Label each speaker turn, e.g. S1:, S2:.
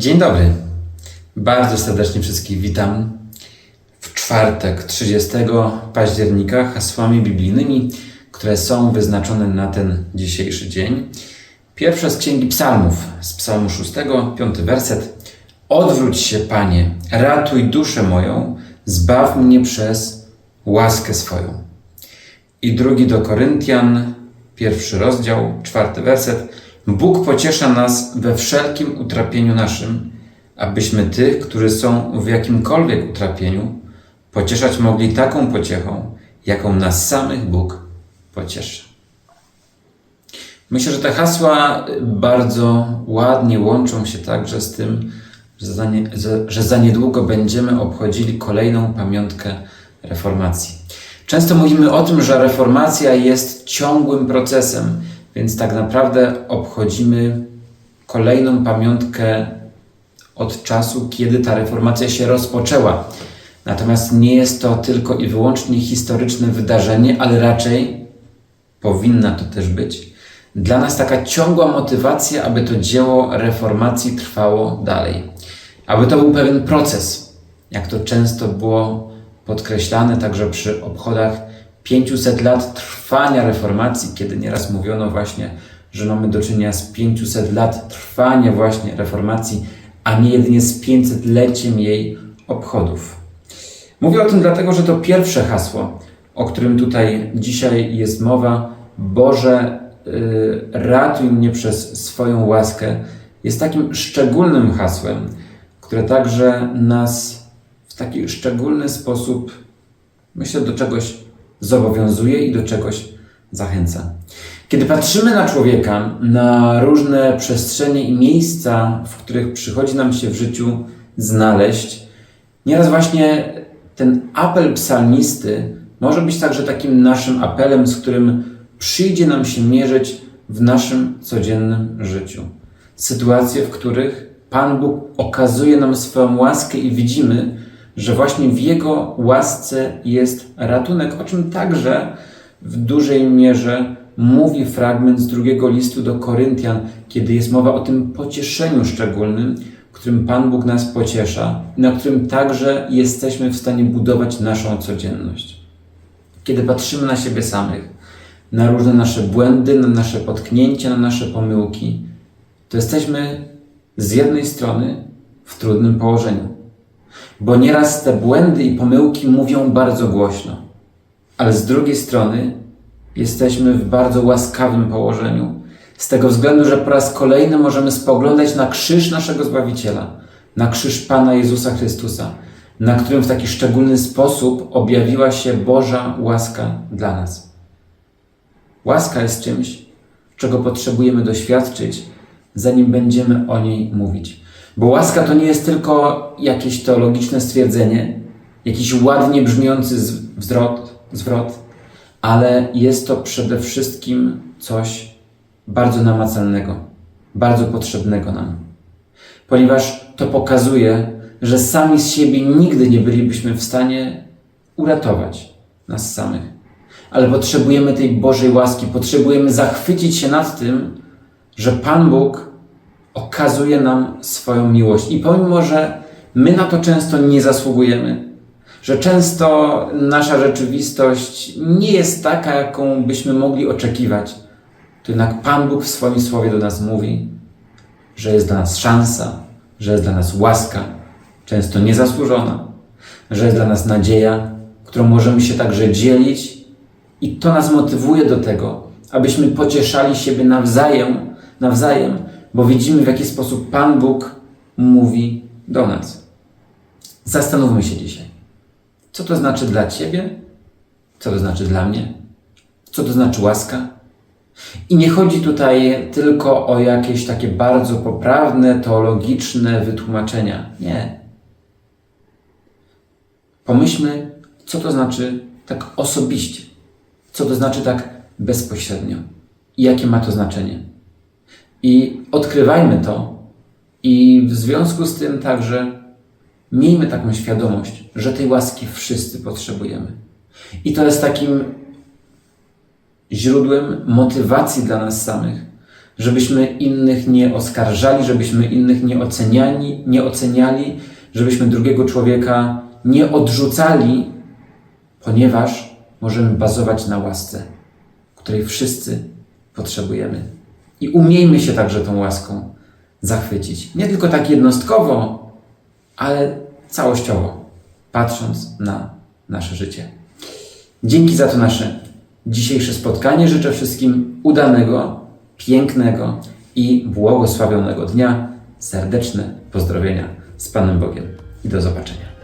S1: Dzień dobry. Bardzo serdecznie wszystkich witam w czwartek 30 października hasłami biblijnymi, które są wyznaczone na ten dzisiejszy dzień. Pierwsze z Księgi Psalmów, z Psalmu 6, 5 werset. Odwróć się, Panie, ratuj duszę moją, zbaw mnie przez łaskę swoją. I drugi do Koryntian, pierwszy rozdział, czwarty werset. Bóg pociesza nas we wszelkim utrapieniu naszym, abyśmy tych, którzy są w jakimkolwiek utrapieniu, pocieszać mogli taką pociechą, jaką nas samych Bóg pociesza. Myślę, że te hasła bardzo ładnie łączą się także z tym, że za, niedługo będziemy obchodzili kolejną pamiątkę reformacji. Często mówimy o tym, że reformacja jest ciągłym procesem, więc tak naprawdę obchodzimy kolejną pamiątkę od czasu, kiedy ta reformacja się rozpoczęła. Natomiast nie jest to tylko i wyłącznie historyczne wydarzenie, ale raczej powinna to też być dla nas taka ciągła motywacja, aby to dzieło reformacji trwało dalej. Aby to był pewien proces, jak to często było podkreślane także przy obchodach 500 lat trwania reformacji, kiedy nieraz mówiono właśnie, że mamy do czynienia z 500 lat trwania właśnie reformacji, a nie jedynie z 500-leciem jej obchodów. Mówię o tym dlatego, że to pierwsze hasło, o którym tutaj dzisiaj jest mowa, Boże, y, ratuj mnie przez swoją łaskę, jest takim szczególnym hasłem, które także nas w taki szczególny sposób, myślę, do czegoś zobowiązuje i do czegoś zachęca. Kiedy patrzymy na człowieka, na różne przestrzenie i miejsca, w których przychodzi nam się w życiu znaleźć, nieraz właśnie ten apel psalmisty może być także takim naszym apelem, z którym przyjdzie nam się mierzyć w naszym codziennym życiu. Sytuacje, w których Pan Bóg okazuje nam swoją łaskę i widzimy, że właśnie w Jego łasce jest ratunek, o czym także w dużej mierze mówi fragment z drugiego listu do Koryntian, kiedy jest mowa o tym pocieszeniu szczególnym, którym Pan Bóg nas pociesza, na którym także jesteśmy w stanie budować naszą codzienność. Kiedy patrzymy na siebie samych, na różne nasze błędy, na nasze potknięcia, na nasze pomyłki, to jesteśmy z jednej strony w trudnym położeniu, bo nieraz te błędy i pomyłki mówią bardzo głośno, ale z drugiej strony jesteśmy w bardzo łaskawym położeniu, z tego względu, że po raz kolejny możemy spoglądać na krzyż naszego Zbawiciela, na krzyż Pana Jezusa Chrystusa, na którym w taki szczególny sposób objawiła się Boża łaska dla nas. Łaska jest czymś, czego potrzebujemy doświadczyć, zanim będziemy o niej mówić. Bo łaska to nie jest tylko jakieś teologiczne stwierdzenie, jakiś ładnie brzmiący zwrot, zwrot ale jest to przede wszystkim coś bardzo namacalnego, bardzo potrzebnego nam. Ponieważ to pokazuje, że sami z siebie nigdy nie bylibyśmy w stanie uratować nas samych. Ale potrzebujemy tej Bożej łaski, potrzebujemy zachwycić się nad tym, że Pan Bóg okazuje nam swoją miłość. I pomimo, że my na to często nie zasługujemy, że często nasza rzeczywistość nie jest taka, jaką byśmy mogli oczekiwać, to jednak Pan Bóg w swoim słowie do nas mówi, że jest dla nas szansa, że jest dla nas łaska, często niezasłużona, że jest dla nas nadzieja, którą możemy się także dzielić, i to nas motywuje do tego, abyśmy pocieszali siebie nawzajem, nawzajem, bo widzimy, w jaki sposób Pan Bóg mówi do nas. Zastanówmy się dzisiaj. Co to znaczy dla Ciebie? Co to znaczy dla mnie? Co to znaczy łaska? I nie chodzi tutaj tylko o jakieś takie bardzo poprawne, teologiczne wytłumaczenia. Nie. Pomyślmy, co to znaczy tak osobiście. Co to znaczy tak bezpośrednio. I jakie ma to znaczenie. I odkrywajmy to. I w związku z tym także Miejmy taką świadomość, że tej łaski wszyscy potrzebujemy. I to jest takim źródłem motywacji dla nas samych, żebyśmy innych nie oskarżali, żebyśmy innych nie oceniali, nie oceniali, żebyśmy drugiego człowieka nie odrzucali, ponieważ możemy bazować na łasce, której wszyscy potrzebujemy. I umiejmy się także tą łaską zachwycić. Nie tylko tak jednostkowo, ale całościowo, patrząc na nasze życie. Dzięki za to nasze dzisiejsze spotkanie. Życzę wszystkim udanego, pięknego i błogosławionego dnia. Serdeczne pozdrowienia z Panem Bogiem i do zobaczenia.